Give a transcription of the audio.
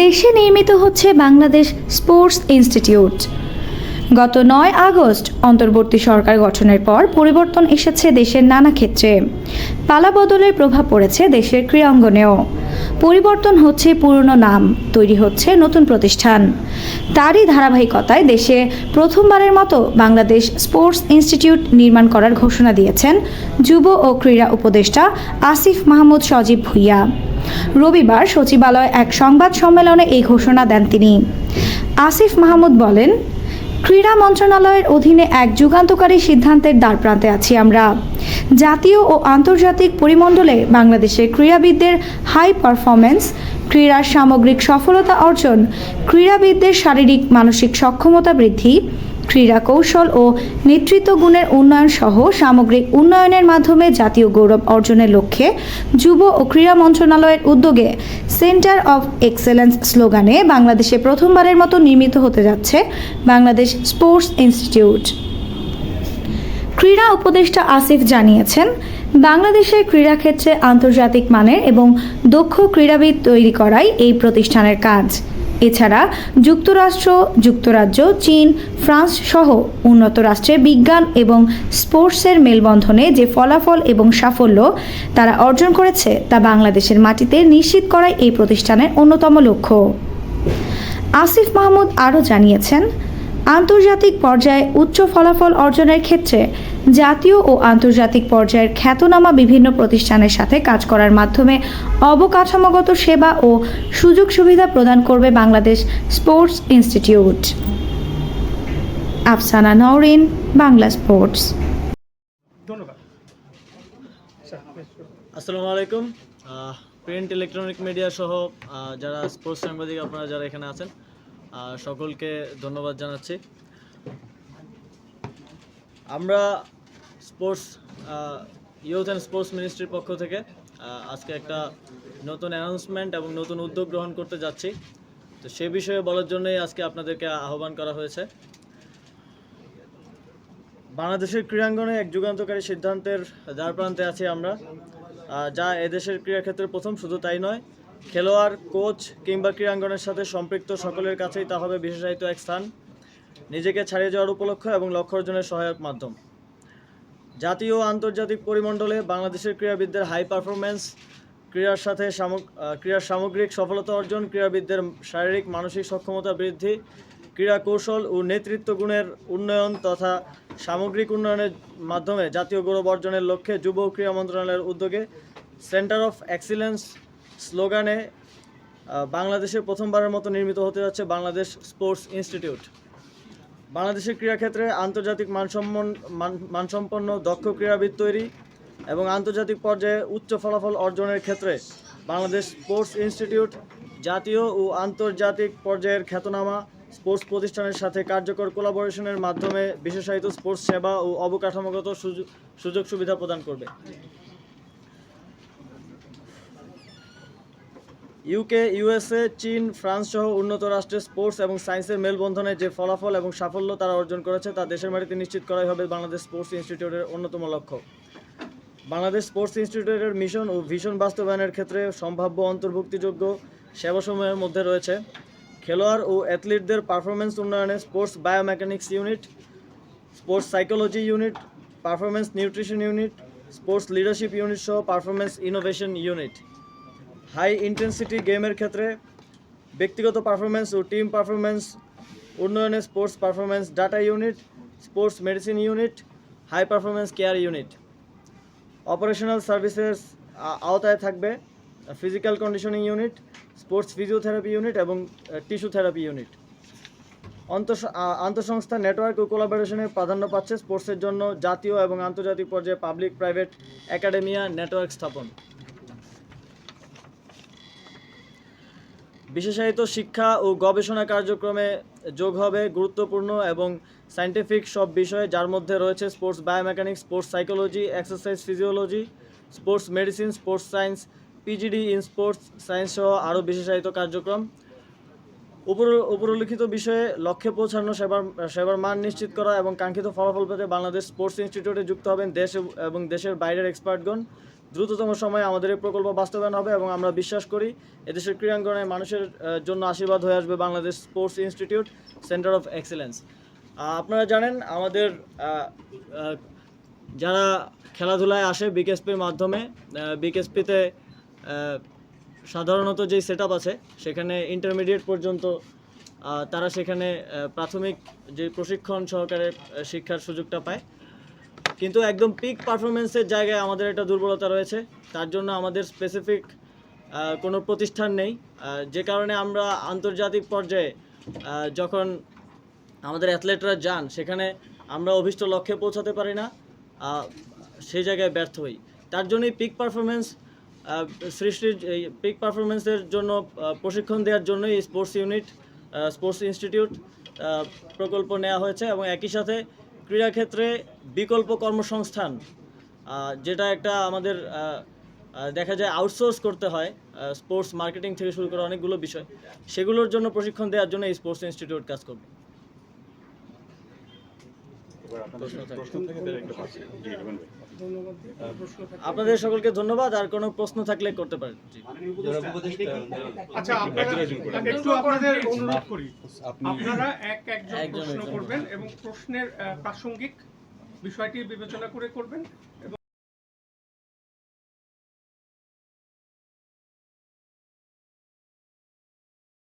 দেশে নির্মিত হচ্ছে বাংলাদেশ স্পোর্টস ইনস্টিটিউট। গত নয় আগস্ট অন্তর্বর্তী সরকার গঠনের পর পরিবর্তন এসেছে দেশের নানা ক্ষেত্রে। পালা বদলের প্রভাব পড়েছে দেশের ক্রীড়াঙ্গনেও। পরিবর্তন হচ্ছে পুরনো নাম, তৈরি হচ্ছে নতুন প্রতিষ্ঠান। তারই ধারাবাহিকতায় দেশে প্রথমবারের মতো বাংলাদেশ স্পোর্টস ইনস্টিটিউট নির্মাণ করার ঘোষণা দিয়েছেন যুব ও ক্রীড়া উপদেষ্টা আসিফ মাহমুদ সজীব ভুইয়া। রবিবার সচিবালয়ে এক সংবাদ সম্মেলনে এই ঘোষণা দেন তিনি। আসিফ মাহমুদ বলেন, ক্রীড়া মন্ত্রণালয়ের অধীনে এক যুগান্তকারী সিদ্ধান্তের দ্বারপ্রান্তে আছি আমরা। জাতীয় ও আন্তর্জাতিক পরিমণ্ডলে বাংলাদেশের ক্রীড়াবিদদের হাই পারফরম্যান্স ক্রীড়ার সামগ্রিক সফলতা অর্জন, ক্রীড়াবিদদের শারীরিক, মানসিক সক্ষমতা বৃদ্ধি ক্রীড়া কৌশল ও নেতৃত্ব গুণের উন্নয়ন সহ সামগ্রিক উন্নয়নের মাধ্যমে জাতীয় গৌরব অর্জনের লক্ষ্যে যুব ও ক্রীড়া মন্ত্রণালয়ের উদ্যোগে সেন্টার অফ এক্সেলেন্স স্লোগানে বাংলাদেশে প্রথমবারের মতো নির্মিত হতে যাচ্ছে বাংলাদেশ স্পোর্টস ইনস্টিটিউট। ক্রীড়া উপদেষ্টা আসিফ জানিয়েছেন, বাংলাদেশের ক্রীড়াক্ষেত্রে আন্তর্জাতিক মানের এবং দক্ষ ক্রীড়াবিদ তৈরি করাই এই প্রতিষ্ঠানের কাজ। এছাড়া যুক্তরাষ্ট্র, যুক্তরাজ্য, চীন, ফ্রান্স সহ উন্নত রাষ্ট্রে বিজ্ঞান এবং স্পোর্টসের মেলবন্ধনে যে ফলাফল এবং সাফল্য তারা অর্জন করেছে তা বাংলাদেশের মাটিতে নিশ্চিত করাই এই প্রতিষ্ঠানের অন্যতম লক্ষ্য। আসিফ মাহমুদ আরও জানিয়েছেন আন্তর্জাতিক পর্যায়ে উচ্চ ফলাফল অর্জনের ক্ষেত্রে জাতীয় ও আন্তর্জাতিক পর্যায়ের খ্যাতনামা বিভিন্ন প্রতিষ্ঠানের সাথে কাজ করার মাধ্যমে অবকাঠামোগত সেবা ও সুযোগ সুবিধা প্রদান করবে Bangladesh sports institute. Afsana Nowrin Bangla sports. ধন্যবাদ। আসসালামু আলাইকুম। প্রিন্ট ইলেকট্রনিক মিডিয়া সহ যারা স্পোর্টস সাংবাদিক আপনারা যারা এখানে আছেন সকলকে ধন্যবাদ জানাচ্ছি। আমরা স্পোর্টস ইউথ অ্যান্ড স্পোর্টস মিনিস্ট্রির পক্ষ থেকে আজকে একটা নতুন অ্যানাউন্সমেন্ট এবং নতুন উদ্যোগ গ্রহণ করতে যাচ্ছি। তো সে বিষয়ে বলার জন্যই আজকে আপনাদেরকে আহ্বান করা হয়েছে। বাংলাদেশের ক্রীড়াঙ্গনে এক যুগান্তকারী সিদ্ধান্তের দ্বার প্রান্তে আছি আমরা। যা এদেশের ক্রীড়াক্ষেত্রে প্রথম শুধু তাই নয় খেলোয়াড়, কোচ কিংবা ক্রীড়াঙ্গনের সাথে সম্পৃক্ত সকলের কাছেই তা হবে বিশেষায়িত এক স্থান। নিজেকে ছাড়িয়ে যাওয়ার উপলক্ষ এবং লক্ষ্য অর্জনের সহায়ক মাধ্যম। জাতীয় ও আন্তর্জাতিক পরিমণ্ডলে বাংলাদেশের ক্রীড়াবিদদের হাই পারফরমেন্স ক্রীড়ার সাথে ক্রীড়ার সামগ্রিক সফলতা অর্জন, ক্রীড়াবিদদের শারীরিক, মানসিক সক্ষমতা বৃদ্ধি, ক্রীড়া কৌশল ও নেতৃত্ব গুণের উন্নয়ন তথা সামগ্রিক উন্নয়নের মাধ্যমে জাতীয় গৌরব অর্জনের লক্ষ্যে যুব ক্রীড়া মন্ত্রণালয়ের উদ্যোগে সেন্টার অফ এক্সিলেন্স স্লোগানে আহ, বাংলাদেশে প্রথমবারের মতো নির্মিত হতে যাচ্ছে বাংলাদেশ স্পোর্টস ইনস্টিটিউট। বাংলাদেশের ক্রীড়াক্ষেত্রে আন্তর্জাতিক মানসম্পন্ন মান- মানসম্পন্ন দক্ষ ক্রীড়াবিদ তৈরি এবং আন্তর্জাতিক পর্যায়ে উচ্চ ফলাফল অর্জনের ক্ষেত্রে বাংলাদেশ স্পোর্টস ইনস্টিটিউট জাতীয় ও আন্তর্জাতিক পর্যায়ের খ্যাতনামা স্পোর্টস প্রতিষ্ঠানের সাথে কার্যকর কোলাবোরেশনের মাধ্যমে বিশেষায়িত স্পোর্টস সেবা ও অবকাঠামোগত সুযোগ সুবিধা প্রদান করবে। ইউকে ইউএসএ চীন, ফ্রান্স সহ উন্নত রাষ্ট্রের স্পোর্টস এবং সায়েন্সের মেলবন্ধনে যে ফলাফল এবং সাফল্য তারা অর্জন করেছে, তা দেশের মাটিতে নিশ্চিত করাই হবে বাংলাদেশ স্পোর্টস ইনস্টিটিউটের অন্যতম লক্ষ্য। বাংলাদেশ স্পোর্টস ইনস্টিটিউটের মিশন ও ভিশন বাস্তবায়নের ক্ষেত্রে সম্ভাব্য অন্তর্ভুক্তিযোগ্য সেবাসমূহের মধ্যে রয়েছে খেলোয়াড় ও অ্যাথলিটদের পারফরমেন্স উন্নয়নে sports biomechanics unit, sports psychology unit performance nutrition unit, sports leadership unit সহ performance innovation unit. High intensity গেমের ক্ষেত্রে ব্যক্তিগত পারফরমেন্স ও টিম পারফরমেন্স উন্নয়নে sports performance data unit sports medicine unit high performance care unit operational services আওতায় থাকবে physical conditioning unit sports physiotherapy unit এবং tissue therapy unit আন্তঃসংস্থা নেটওয়ার্ক ও কোলাবোরেশনে প্রাধান্য পাচ্ছে স্পোর্টসের জন্য জাতীয় এবং আন্তর্জাতিক পর্যায়ে পাবলিক প্রাইভেট একাডেমিয়া নেটওয়ার্ক স্থাপন। বিশেষায়িত শিক্ষা ও গবেষণা কার্যক্রমে যোগ হবে গুরুত্বপূর্ণ এবং সায়েন্টিফিক সব বিষয় যার মধ্যে রয়েছে sports biomechanics sports psychology exercise physiology sports medicine sports science PGD in sports science সহ আরও বিশেষায়িত কার্যক্রম। উপর উপরোল্লিখিত বিষয়ে লক্ষ্যে পৌঁছানো, সেবার সেবার মান নিশ্চিত করা এবং কাঙ্ক্ষিত ফলাফল পেতে বাংলাদেশ স্পোর্টস ইনস্টিটিউটে যুক্ত হবেন দেশ এবং দেশের বাইরের এক্সপার্টগণ দ্রুততম সময়ে আমাদের এই প্রকল্প বাস্তবায়ন হবে এবং আমরা বিশ্বাস করি এদেশের ক্রীড়াঙ্গনে মানুষের জন্য আশীর্বাদ হয়ে আসবে Bangladesh sports institute, centre of excellence. আপনারা জানেন আমাদের যারা খেলাধুলায় আসে বিকেএসপির মাধ্যমে বিকেএসপিতে সাধারণত যেই সেট আছে, সেখানে ইন্টারমিডিয়েট পর্যন্ত তারা সেখানে প্রাথমিক যে প্রশিক্ষণ সহকারে শিক্ষার সুযোগটা পায়। কিন্তু একদম পিক পারফরমেন্সের জায়গায় আমাদের একটা দুর্বলতা রয়েছে। তার জন্য আমাদের স্পেসিফিক কোনো প্রতিষ্ঠান নেই। যে কারণে আমরা আন্তর্জাতিক পর্যায়ে যখন আমাদের অ্যাথলেটরা যান, সেখানে আমরা অভিষ্ট লক্ষ্যে পৌঁছাতে পারি না সেই জায়গায় ব্যর্থ হই। তার জন্যই পিক পারফরমেন্স সৃষ্টির পিক পারফরমেন্সের জন্য প্রশিক্ষণ দেওয়ার জন্য এই স্পোর্টস ইউনিট স্পোর্টস ইনস্টিটিউট প্রকল্প নেওয়া হয়েছে এবং একই সাথে ক্রীড়াক্ষেত্রে বিকল্প কর্মসংস্থান যেটা একটা আমাদের দেখা যায় আউটসোর্স করতে হয় স্পোর্টস মার্কেটিং থেকে শুরু করে অনেকগুলো বিষয়। সেগুলোর জন্য প্রশিক্ষণ দেওয়ার জন্য এই স্পোর্টস ইনস্টিটিউট কাজ করবে। আপনাদের সকলকে ধন্যবাদ। আর কোনো প্রশ্ন থাকলে করতে পারেন। আচ্ছা একটু আপনাদের অনুরোধ করি। আপনারা এক একজন একজন প্রশ্ন করবেন এবং প্রশ্নের প্রাসঙ্গিক বিষয়টি বিবেচনা করে করবেন। এবং